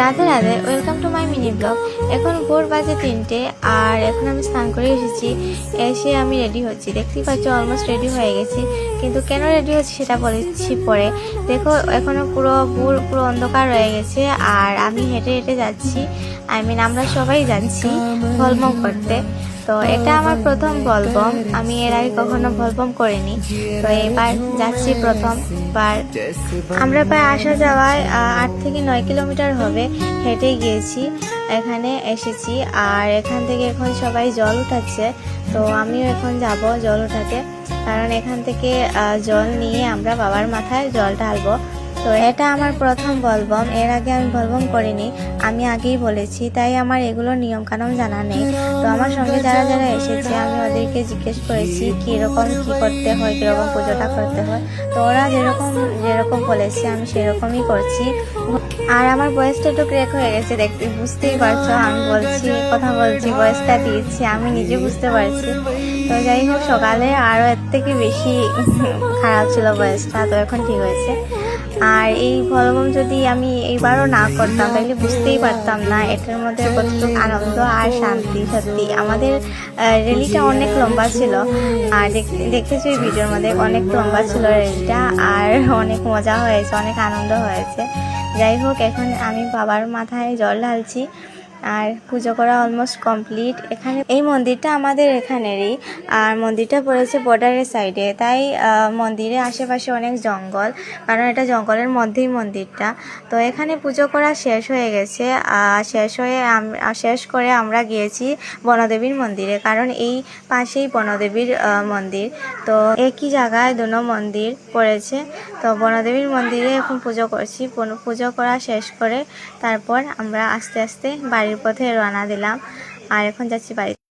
Radhe Radhe welcome to my mini blog এখন ভোর বাজে তিনটে, আর এখন আমি স্নান করে এসেছি, এসে আমি রেডি হচ্ছি। দেখতেই পাচ্ছি অলমোস্ট রেডি হয়ে গেছি, কিন্তু কেন রেডি হচ্ছি সেটা বলেছি পরে। দেখো এখনও পুরো ভোর, পুরো অন্ধকার রয়ে গেছে, আর আমি হেঁটে হেঁটে যাচ্ছি। আই মিন আমরা সবাই যাচ্ছি হলমক করতে। তো এটা আমার প্রথম বলবম। আমি এর আগে কখনো ভলবম করিনি। তো এবার যাচ্ছি প্রথমবার আমরা প্রায় আসা যাওয়ায় আট থেকে নয় কিলোমিটার হবে। হেঁটে গিয়েছি, এখানে এসেছি। আর এখান থেকে এখন সবাই জল উঠাচ্ছে। তো আমিও এখন যাব জল উঠাতে। কারণ এখান থেকে জল নিয়ে আমরা বাবার মাথায় জল ঢালবো। তো এটা আমার প্রথম বলবম, এর আগে আমি বলবম করিনি, আমি আগেই বলেছি, তাই আমার এগুলো নিয়ম কানুন জানা নেই। তো আমার সঙ্গে যারা যারা এসেছে, আমি ওদেরকে জিজ্ঞেস করেছি, কীরকম কী করতে হয়, কীরকম পুজোটা করতে হয়। তো ওরা যেরকম যেরকম বলেছে, আমি সেরকমই করছি। আর আমার বয়সটা একটু ক্রেক হয়ে গেছে, দেখতে বুঝতেই পারছ, আমি বলছি, কথা বলছি, বয়সটা দিয়েছি, আমি নিজে বুঝতে পারছি। তো যাই হোক, সকালে আরও এর থেকে বেশি খারাপ ছিল বয়সটা, তো এখন ঠিক হয়েছে। আর এই ভলবম যদি আমি এইবারও না করতাম, তাহলে বুঝতেই পারতাম না। এটার মধ্যে কতটুকু আনন্দ আর শান্তি, সত্যি। আমাদের রেলিটা অনেক লম্বা ছিল। আর দেখেছি ভিডিওর মধ্যে অনেক লম্বা ছিল রেলিটা আর অনেক মজা হয়েছে, অনেক আনন্দ হয়েছে। যাই হোক, এখন আমি বাবার মাথায় জল ঢালছি। আর পুজো করা অলমোস্ট কমপ্লিট এখানে এই মন্দিরটা আমাদের এখানেরই। আর মন্দিরটা পড়েছে বর্ডারের সাইডে তাই মন্দিরের আশেপাশে অনেক জঙ্গল। কারণ এটা জঙ্গলের মধ্যেই মন্দিরটা। তো এখানে পুজো করা শেষ হয়ে গেছে। শেষ হয়ে শেষ করে আমরা গিয়েছি বনদেবীর মন্দিরে। কারণ এই পাশেই বনদেবীর মন্দির। তো একই জায়গায় দুটো মন্দির পড়েছে। তো বনদেবীর মন্দিরে এখন পুজো করছি। পুজো করা শেষ করে তারপর আমরা আস্তে আস্তে বাড়ির পথে রওনা দিলাম। আর এখন যাচ্ছি বাড়ি